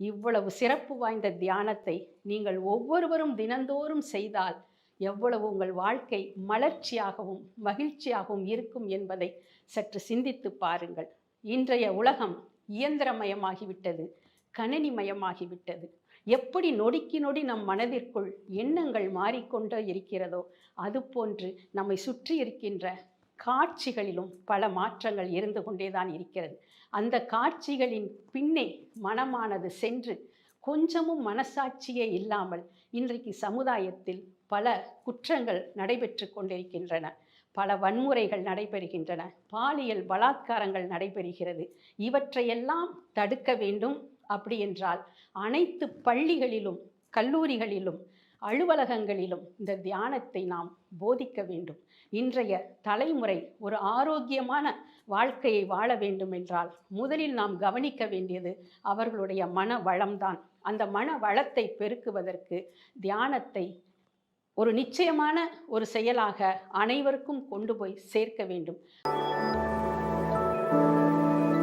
இவ்வளவு சிறப்பு வாய்ந்த தியானத்தை நீங்கள் ஒவ்வொருவரும் தினந்தோறும் செய்தால் எவ்வளவு உங்கள் வாழ்க்கை மலர்ச்சியாகவும் மகிழ்ச்சியாகவும் இருக்கும் என்பதை சற்று சிந்தித்து பாருங்கள். இன்றைய உலகம் இயந்திரமயமாகிவிட்டது கணினிமயமாகிவிட்டது. எப்படி நொடிக்கு நொடி நம் மனதிற்குள் எண்ணங்கள் மாறிக்கொண்டே இருக்கிறதோ அதுபோன்று நம்மை சுற்றி இருக்கின்ற காட்சிகளிலும் பல மாற்றங்கள் இருந்து கொண்டேதான் இருக்கிறது. அந்த காட்சிகளின் பின்னே மனமானது சென்று கொஞ்சமும் மனசாட்சியே இல்லாமல் இன்றைக்கு சமுதாயத்தில் பல குற்றங்கள் நடைபெற்று கொண்டிருக்கின்றன. பல வன்முறைகள் நடைபெறுகின்றன. பாலியல் பலாத்காரங்கள் நடைபெறுகிறது. இவற்றையெல்லாம் தடுக்க வேண்டும் அப்படி என்றால் அனைத்து பள்ளிகளிலும் கல்லூரிகளிலும் அலுவலகங்களிலும் இந்த தியானத்தை நாம் போதிக்க வேண்டும். இன்றைய தலைமுறை ஒரு ஆரோக்கியமான வாழ்க்கையை வாழ வேண்டும் என்றால் முதலில் நாம் கவனிக்க வேண்டியது அவர்களுடைய மன வளம்தான். அந்த மன வளத்தை பெருக்குவதற்கு தியானத்தை ஒரு நிச்சயமான ஒரு செயலாக அனைவருக்கும் கொண்டு போய் சேர்க்க வேண்டும்.